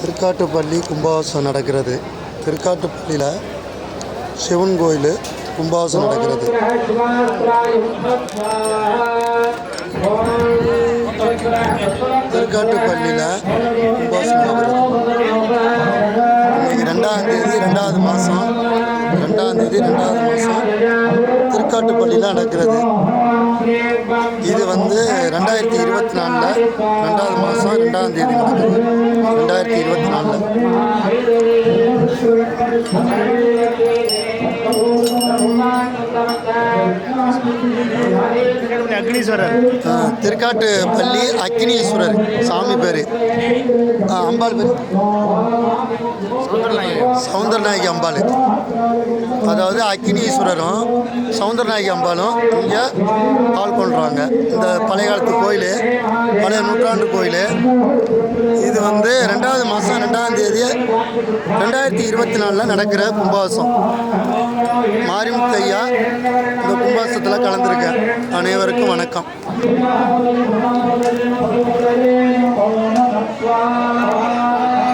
திருக்காட்டுப்பள்ளி கும்பாவாசம் நடக்கிறது. திருக்காட்டுப்பள்ளியில் சிவன் கோயில் கும்பாவாசம் நடக்கிறது. திருக்காட்டுப்பள்ளியில் கும்பாவாசம் நடக்கிறது. இன்னைக்கு ரெண்டாம் தேதி ரெண்டாவது மாதம் ரெண்டாம் தேதி ரெண்டாவது மாதம் திருக்காட்டுப்பள்ளியில் நடக்கிறது. இது வந்து ரெண்டாயிரத்தி இருபத்தி நாலில் ரெண்டாவது மாதம் ரெண்டாம் தேதி நடக்குது. அக்னீஸ்வரர். திருக்காட்டுப்பள்ளி அக்கினீஸ்வரர் சாமி பேர். அம்பாள் பேர். சவுந்தரநாயகி. அம்பாள். அதாவது அக்கினீஸ்வரரும் சவுந்தரநாயகி அம்பாளும் இங்கே பால் கொள்கிறாங்க இந்த பழைய காலத்து கோயில் பழைய நூற்றாண்டு கோயில். வந்து ரெண்டாவது மாதம் ரெண்டாம் தேதி ரெண்டாயிரத்தி இருபத்தி நாலில் நடக்கிற கும்பாசம். மாரிமுத்தையா இந்த கும்பாசத்தில் கலந்துருக்கேன் அனைவருக்கும் வணக்கம்.